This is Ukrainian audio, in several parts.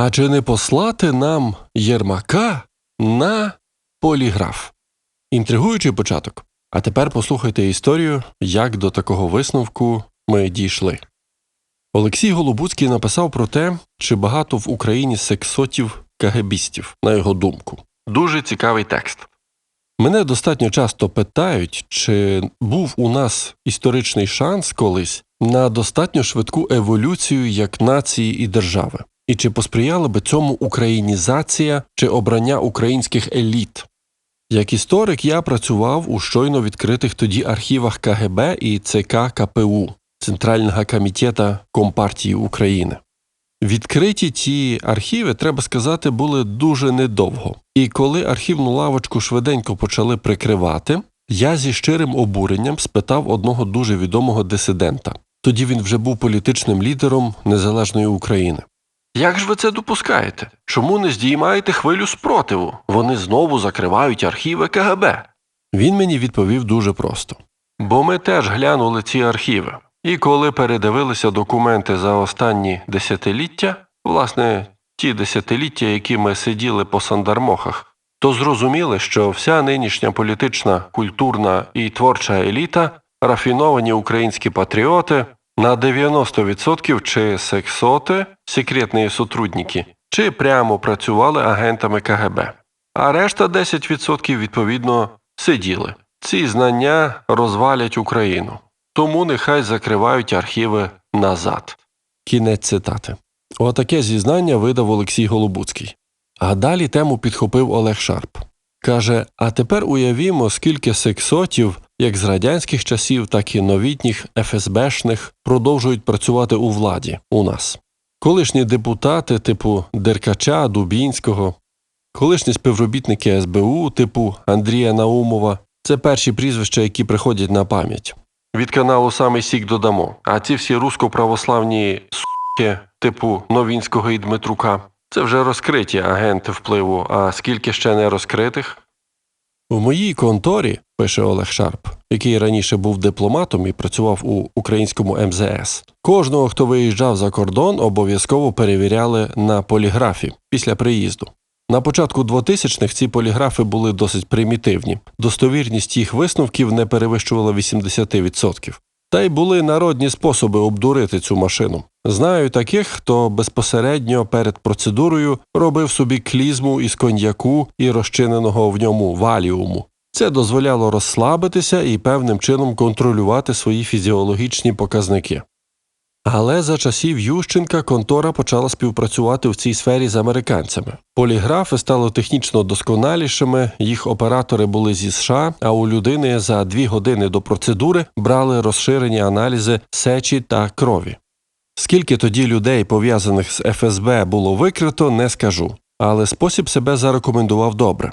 А чи не послати нам Єрмака на поліграф? Інтригуючий початок. А тепер послухайте історію, як до такого висновку ми дійшли. Олексій Голобуцький написав про те, чи багато в Україні сексотів кагебістів, на його думку. Дуже цікавий текст. Мене достатньо часто питають, чи був у нас історичний шанс колись на достатньо швидку еволюцію як нації і держави, і чи посприяла би цьому українізація чи обрання українських еліт. Як історик я працював у щойно відкритих тоді архівах КГБ і ЦК КПУ Центрального комітету Компартії України. Відкриті ті архіви, треба сказати, були дуже недовго. І коли архівну лавочку швиденько почали прикривати, я зі щирим обуренням спитав одного дуже відомого дисидента. Тоді він вже був політичним лідером незалежної України. Як ж ви це допускаєте? Чому не здіймаєте хвилю спротиву? Вони знову закривають архіви КГБ. Він мені відповів дуже просто. Бо ми теж глянули ці архіви. І коли передивилися документи за останні десятиліття, власне, ті десятиліття, які ми сиділи по сандармохах, то зрозуміли, що вся нинішня політична, культурна і творча еліта рафіновані українські патріоти на 90% чи сексоти, секретні сотрудники, чи прямо працювали агентами КГБ. А решта 10% відповідно сиділи. Ці знання розвалять Україну. Тому нехай закривають архіви назад. Кінець цитати. Отаке зізнання видав Олексій Голобуцький. А далі тему підхопив Олег Шарп. Каже: А тепер уявімо, скільки сексотів, як з радянських часів, так і новітніх ФСБшних, продовжують працювати у владі у нас. Колишні депутати, типу Деркача, Дубінського, колишні співробітники СБУ, типу Андрія Наумова, це перші прізвища, які приходять на пам'ять. Від каналу саме Сік додамо. А ці всі русько-православні суки, типу Новінського і Дмитрука, це вже розкриті агенти впливу, а скільки ще не розкритих? У моїй конторі, пише Олег Шарп, який раніше був дипломатом і працював у українському МЗС, кожного, хто виїжджав за кордон, обов'язково перевіряли на поліграфі після приїзду. На початку 2000-х ці поліграфи були досить примітивні, достовірність їх висновків не перевищувала 80%. Та й були народні способи обдурити цю машину. Знаю таких, хто безпосередньо перед процедурою робив собі клізму із коньяку і розчиненого в ньому валіуму. Це дозволяло розслабитися і певним чином контролювати свої фізіологічні показники. Але за часів Ющенка контора почала співпрацювати в цій сфері з американцями. Поліграфи стали технічно досконалішими, їх оператори були зі США, а у людини за дві години до процедури брали розширені аналізи сечі та крові. Скільки тоді людей, пов'язаних з ФСБ, було викрито, не скажу, але спосіб себе зарекомендував добре.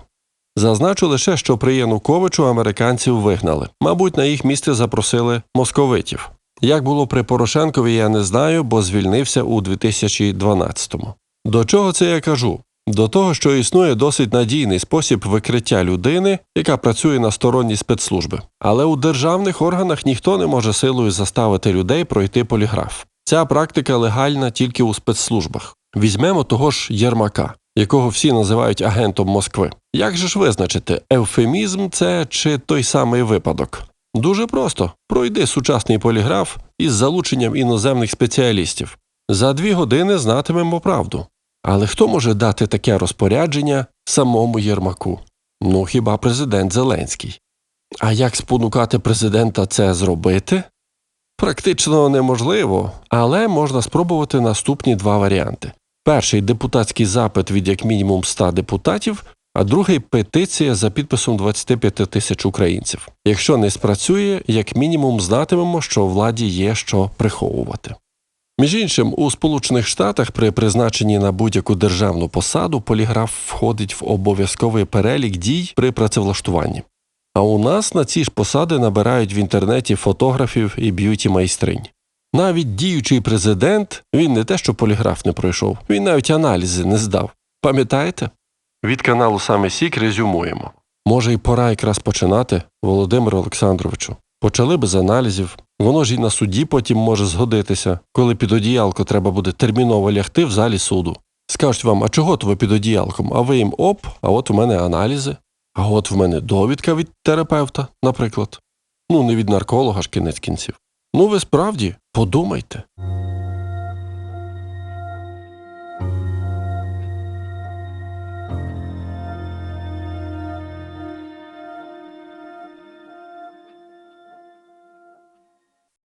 Зазначу лише, що при Януковичу американців вигнали. Мабуть, на їх місце запросили московитів. Як було при Порошенкові, я не знаю, бо звільнився у 2012-му. До чого це я кажу? До того, що існує досить надійний спосіб викриття людини, яка працює на сторонні спецслужби. Але у державних органах ніхто не може силою заставити людей пройти поліграф. Ця практика легальна тільки у спецслужбах. Візьмемо того ж Єрмака, якого всі називають агентом Москви. Як же ж визначити, евфемізм це чи той самий випадок? Дуже просто пройди сучасний поліграф із залученням іноземних спеціалістів. За дві години знатимемо правду. Але хто може дати таке розпорядження самому Єрмаку? Ну хіба президент Зеленський? А як спонукати президента це зробити? Практично неможливо, але можна спробувати наступні два варіанти: перший депутатський запит від як мінімум 100 депутатів, а другий петиція за підписом 25 тисяч українців. Якщо не спрацює, як мінімум знатимемо, що владі є що приховувати. Між іншим, у Сполучених Штатах при призначенні на будь-яку державну посаду поліграф входить в обов'язковий перелік дій при працевлаштуванні. А у нас на ці ж посади набирають в інтернеті фотографів і б'юті майстринь. Навіть діючий президент він не те, що поліграф не пройшов, він навіть аналізи не здав. Пам'ятаєте? Від каналу саме Сік резюмуємо. Може, й пора якраз починати, Володимиру Олександровичу. Почали би з аналізів, воно ж і на суді потім може згодитися, коли під одіялко треба буде терміново лягти в залі суду. скажуть вам, а чого то ви під одіялком? А ви їм оп, а от у мене аналізи, а от в мене довідка від терапевта, наприклад. Ну, не від нарколога ж кінець кінців. Ну, ви справді подумайте.